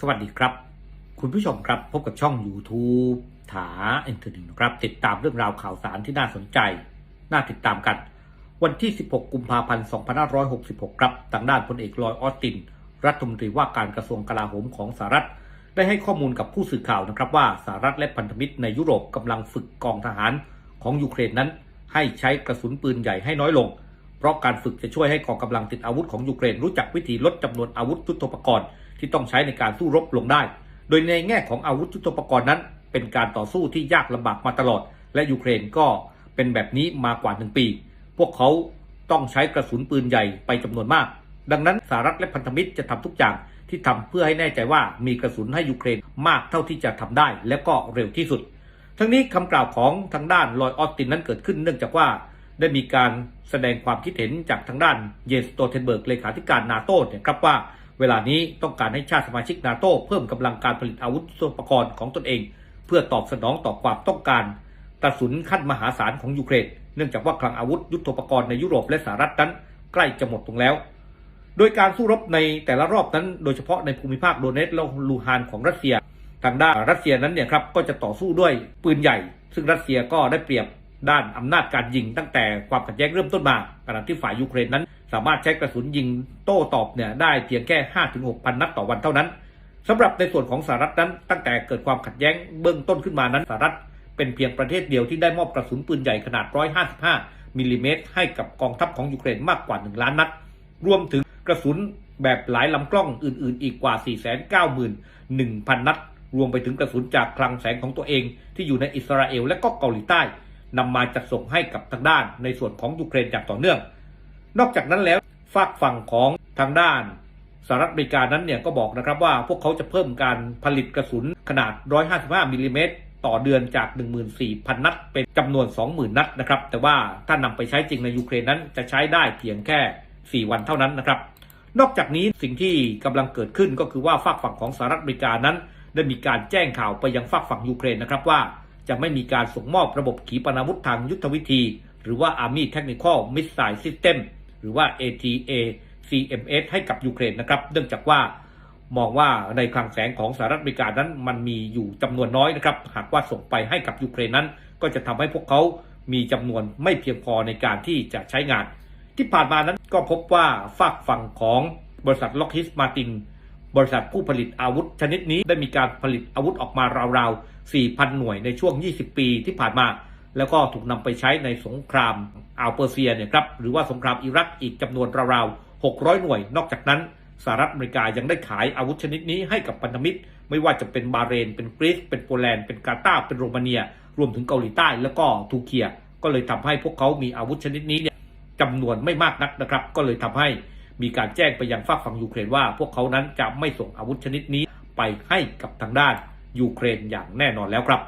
สวัสดีครับ คุณผู้ชมครับพบกับช่อง YouTube ถาเอ็นเตอร์หนึ่งนะครับ ติดตามเรื่องราวข่าวสารที่น่าสนใจ น่าติดตามกัน วันที่ 16 กุมภาพันธ์ 2566 ครับทางด้านพลเอกลอยออสติน รัฐมนตรีว่าการกระทรวงกลาโหมของสหรัฐ ได้ให้ข้อมูลกับผู้สื่อข่าวนะครับว่าสหรัฐและพันธมิตรในยุโรปกำลังฝึกกองทหารของยูเครนนั้น ให้ใช้กระสุนปืนใหญ่ให้น้อยลง เพราะการฝึกจะช่วยให้กองกำลังติดอาวุธของยูเครนรู้จักวิธีลดจำนวนอาวุธยุทโธปกรณ์ ที่ต้องใช้ในการสู้รบลงได้ โดยในแง่ของอาวุธยุทโธปกรณ์นั้น เป็นการต่อสู้ที่ยากลำบากมาตลอด และยูเครนก็เป็นแบบนี้มากว่าหนึ่งปี พวกเขาต้องใช้กระสุนปืนใหญ่ไปจำนวนมาก ดังนั้นสหรัฐและพันธมิตรจะทำทุกอย่างที่ทำเพื่อให้แน่ใจว่ามีกระสุนให้ยูเครนมากเท่าที่จะทำได้ และก็เร็วที่สุด ทั้งนี้คำกล่าวของทางด้านลอยออสตินนั้นเกิดขึ้นเนื่องจากว่า ได้มีการแสดงความคิดเห็นจากทางด้านเยนสโตเทนเบิร์กเลขาธิการนาโต้เนี่ยครับว่า เวลานี้ต้องการให้ชาติสมาชิกนาโต้เพิ่มกำลังการผลิตอาวุธยุทโธปกรณ์ของตนเอง เพื่อตอบสนองต่อความต้องการกระสุนขั้นมหาศาลของยูเครน เนื่องจากว่าคลังอาวุธยุทโธปกรณ์ในยุโรปและสหรัฐนั้น ใกล้จะหมดลงแล้ว โดยการสู้รบในแต่ละรอบนั้น โดยเฉพาะในภูมิภาคโดเนตและลูฮานของรัสเซีย ทางด้านรัสเซียนั้นเนี่ยครับก็จะต่อสู้ด้วยปืนใหญ่ ซึ่งรัสเซียก็ได้เปรียบ ด้านอำนาจการยิงตั้งแต่ความขัดแย้งเริ่มต้นมาขณะที่ฝ่ายยูเครนนั้น สามารถใช้กระสุนยิงโต้ตอบเนี่ยได้เพียงแค่ 5-6 พันนัดต่อวันเท่านั้นสำหรับในส่วนของสหรัฐนั้น ตั้งแต่เกิดความขัดแย้งเบื้องต้นขึ้นมานั้นสหรัฐเป็นเพียงประเทศเดียวที่ได้มอบกระสุนปืนใหญ่ขนาด 155 มิลลิเมตรให้กับกองทัพของยูเครนมากกว่า 1 ล้านนัด รวมถึงกระสุนแบบหลายลำกล้องอื่น ๆ อีกกว่า 491,000 นัด รวมไปถึงกระสุนจากคลังแสงของตัวเองที่อยู่ในอิสราเอลและก็เกาหลีใต้ นำมาจัดส่งให้กับทางด้านในส่วนของยูเครนอย่างต่อเนื่อง นอกจากนั้นแล้วฝากฝั่งของทางด้านสหรัฐอเมริกานั้นเนี่ยก็บอกนะครับว่าพวกเขาจะเพิ่มการผลิตกระสุนขนาด 155มิลลิเมตรต่อเดือนจาก 14,000 นัด เป็นจำนวน 20,000 นัดนะครับ แต่ว่าถ้านำไปใช้จริงในยูเครนนั้นจะใช้ได้เพียงแค่ 4 วันเท่านั้นนะครับ นอกจากนี้สิ่งที่กำลังเกิดขึ้นก็คือว่าฝากฝั่งของสหรัฐอเมริกานั้น ได้มีการแจ้งข่าวไปยังฝากฝั่งยูเครนนะครับว่า จะไม่มีการส่งมอบระบบขีปนาวุธทางยุทธวิธี หรือว่า Army Technical Missile System หรือว่า ATA CMS ให้กับยูเครนนะครับ เนื่องจากว่ามองว่าในคลังแสงของสหรัฐอเมริกานั้นมันมีอยู่จำนวนน้อยนะครับ หากว่าส่งไปให้กับยูเครนนั้น ก็จะทำให้พวกเขามีจำนวนไม่เพียงพอในการที่จะใช้งาน ที่ผ่านมานั้นก็พบว่าฝากฝั่งของบริษัทล็อกฮิสมาติน บริษัทผู้ผลิตอาวุธชนิดนี้ได้มีการผลิตอาวุธออกมาราวๆ 4,000 หน่วยในช่วง 20 ปีที่ผ่านมา แล้วก็ถูกนำไปใช้ในสงครามอ่าวเปอร์เซียเนี่ยครับหรือว่าสงครามอิรักอีกจำนวนราวๆ 600 หน่วย นอกจากนั้นสหรัฐอเมริกายังได้ขายอาวุธชนิดนี้ให้กับพันธมิตร ไม่ว่าจะเป็นบาเรน เป็นกรีซเป็นโปแลนด์ เป็นกาตาร์เป็นโรมาเนีย รวมถึงเกาหลีใต้แล้วก็ทูเคีย ก็เลยทำให้พวกเขามีอาวุธชนิดนี้เนี่ยจำนวนไม่มากนักนะครับ ก็เลยทำให้ มีการแจ้งไปยังฝั่งฝั่งยูเครนว่า พวกเขานั้นจะไม่ส่งอาวุธชนิดนี้ไปให้กับทางด้านยูเครนอย่างแน่นอนแล้วครับ